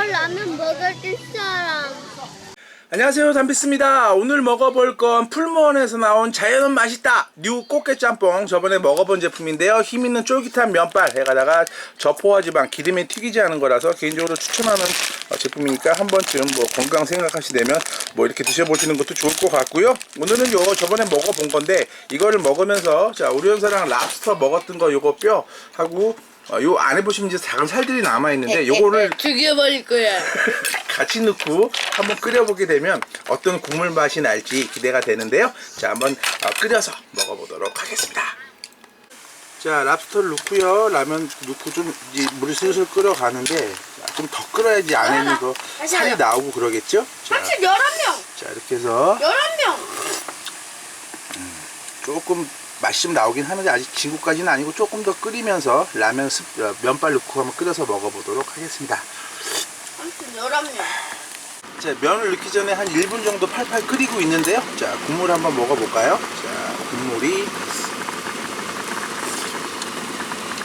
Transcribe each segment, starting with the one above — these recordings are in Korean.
이거 라면 먹을 사람. 안녕하세요 담비스입니다. 오늘 먹어볼 건 풀무원에서 나온 자연은 맛있다. 뉴 꽃게 짬뽕. 저번에 먹어본 제품인데요. 힘 있는 쫄깃한 면발. 해가다가 저포화지방 기름에 튀기지 않은 거라서 개인적으로 추천하는 어, 제품이니까 한 번쯤 뭐 건강 생각하시려면 뭐 이렇게 드셔보시는 것도 좋을 것 같고요. 오늘은 요거 저번에 먹어본 건데 이거를 먹으면서 자 우리 현사랑 랍스터 먹었던 거 요거 뼈 하고 어, 요 안에 보시면 이제 작은 살들이 남아 있는데 요거를 죽여버릴 거야. 같이 넣고 한번 끓여보게 되면 어떤 국물 맛이 날지 기대가 되는데요. 자, 한번 어, 끓여서 먹어보도록 하겠습니다. 자, 랍스터를 넣고요. 라면 넣고 좀 이제 물이 슬슬 끓여가는데 좀 더 끓여야지 안에 있는 거 살이 나오고 그러겠죠? 자, 사실 열한 명, 자 이렇게 해서 열한 명. 조금 맛이 좀 나오긴 하는데 아직 진국까지는 아니고 조금 더 끓이면서 라면 습, 어, 면발 넣고 한번 끓여서 먹어보도록 하겠습니다. 아무튼 명. 자, 면을 넣기 전에 한 1분 정도 팔팔 끓이고 있는데요. 자, 국물 한번 먹어볼까요? 자, 국물이.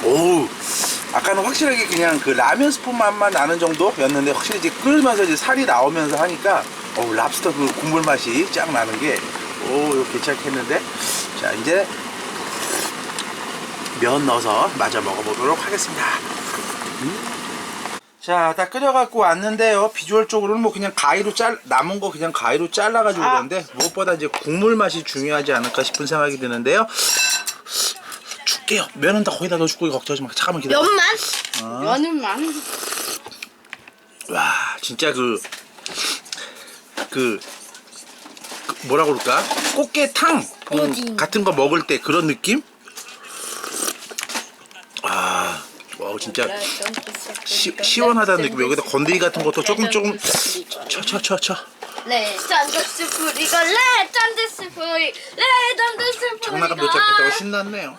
오우, 아까는 확실하게 그냥 그 라면 스푼 맛만 나는 정도였는데 확실히 이제 끓으면서 이제 살이 나오면서 하니까 어우, 랍스터 그 국물 맛이 쫙 나는 게, 오, 이거 괜찮겠는데? 자, 이제 면 넣어서 마저 먹어보도록 하겠습니다. 자, 다 끓여갖고 왔는데요. 비주얼적으로는 뭐 그냥 가위로 잘, 남은 거 그냥 가위로 잘라가지고 아. 그러는데 무엇보다 이제 국물 맛이 중요하지 않을까 싶은 생각이 드는데요. 줄게요. 면은 다 거기다 넣어주고 걱정하지 마. 잠깐만 기다려. 연만? 어? 연은만. 와, 진짜 그, 그, 그 뭐라 그럴까? 꽃게탕 음? 같은 거 먹을 때 그런 느낌? 아, 와, 진짜 시, 시원하다는 느낌. 여기다 건더기 같은 것도 조금 조금 쳐, 쳐, 쳐, 쳐. 레전드 스프리가 레전드 스프리 레전드 스프리 장난감 도착했다고 신났네요.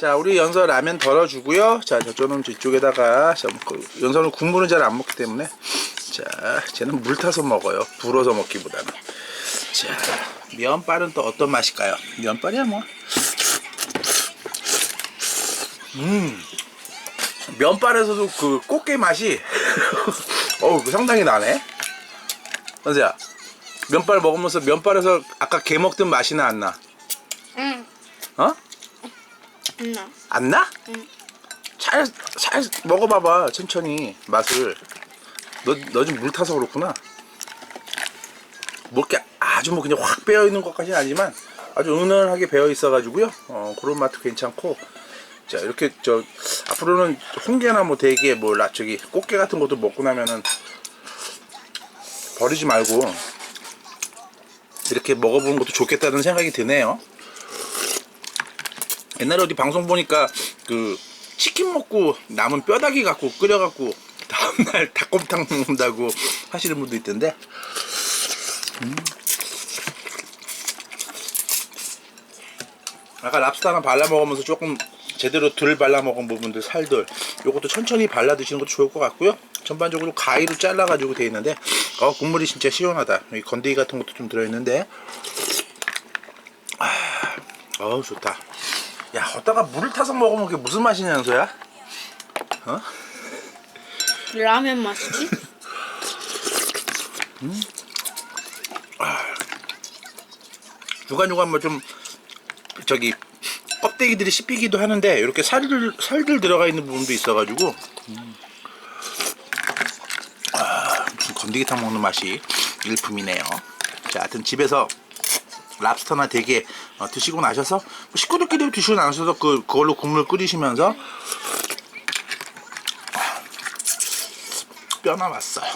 자, 우리 연서 라면 덜어주고요. 자, 저쪽은 뒤쪽에다가 자, 그 연서는 국물은 잘 안 먹기 때문에 자, 쟤는 물 타서 먹어요. 불어서 먹기보다는. 자, 면발은 또 어떤 맛일까요? 면발이야 뭐. 음, 면발에서도 그 꽃게 맛이 어우 상당히 나네. 연서야, 면발 먹으면서 면발에서 아까 게 먹던 맛이 나 안 나? 응. 어? 응. 안 나? 응. 잘, 잘 먹어봐봐 천천히 맛을 너, 너 지금 물 타서 그렇구나 뭐 이렇게 아주 뭐 그냥 확 배어있는 것까지는 아니지만 아주 은은하게 배어있어가지고요 어, 그런 맛도 괜찮고 자 이렇게 저 앞으로는 홍게나 뭐 대게 뭐 라, 저기 꽃게 같은 것도 먹고 나면은 버리지 말고 이렇게 먹어보는 것도 좋겠다는 생각이 드네요 옛날에 어디 방송 보니까 그 치킨 먹고 남은 뼈다귀 갖고 끓여 갖고 다음날 닭곰탕 먹는다고 하시는 분도 있던데 음. 아까 랍스터 하나 발라 먹으면서 조금 제대로 덜 발라 먹은 부분들 살들 요것도 천천히 발라 드시는 것도 좋을 것 같고요 전반적으로 가위로 잘라 가지고 돼 있는데 어 국물이 진짜 시원하다 여기 건더기 같은 것도 좀 들어 있는데 아, 어우 좋다 야, 어디다가 물을 타서 먹으면 그게 무슨 맛이냐, 연서야? 어? 라면 맛이지? 유간유간 뭐좀 저기 껍데기들이 씹히기도 하는데 이렇게 살들 살들 들어가 있는 부분도 있어가지고 음. 아, 무슨 건더기탕 먹는 맛이 일품이네요. 자, 하여튼 집에서 랍스터나 대게 어, 드시고 나셔서 뭐 식구들끼리 드시고 나셔서 그 그걸로 국물 끓이시면서 뼈나 왔어요.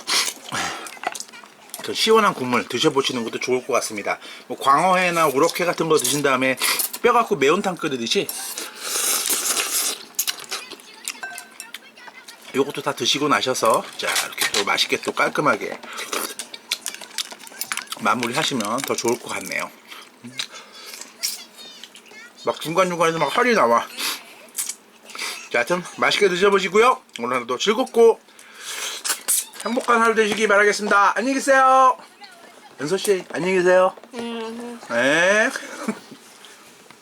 그 시원한 국물 드셔보시는 것도 좋을 것 같습니다. 뭐 광어회나 우럭회 같은 거 드신 다음에 뼈 갖고 매운탕 끓이듯이 요것도 다 드시고 나셔서 자 이렇게 또 맛있게 또 깔끔하게 마무리 하시면 더 좋을 것 같네요. 음. 막 중간중간에서 막 헐이 나와. 자, 하여튼 맛있게 드셔보시고요. 오늘 하루도 즐겁고 행복한 하루 되시기 바라겠습니다. 안녕히 계세요. 연서 씨, 안녕히 계세요. 응. 네.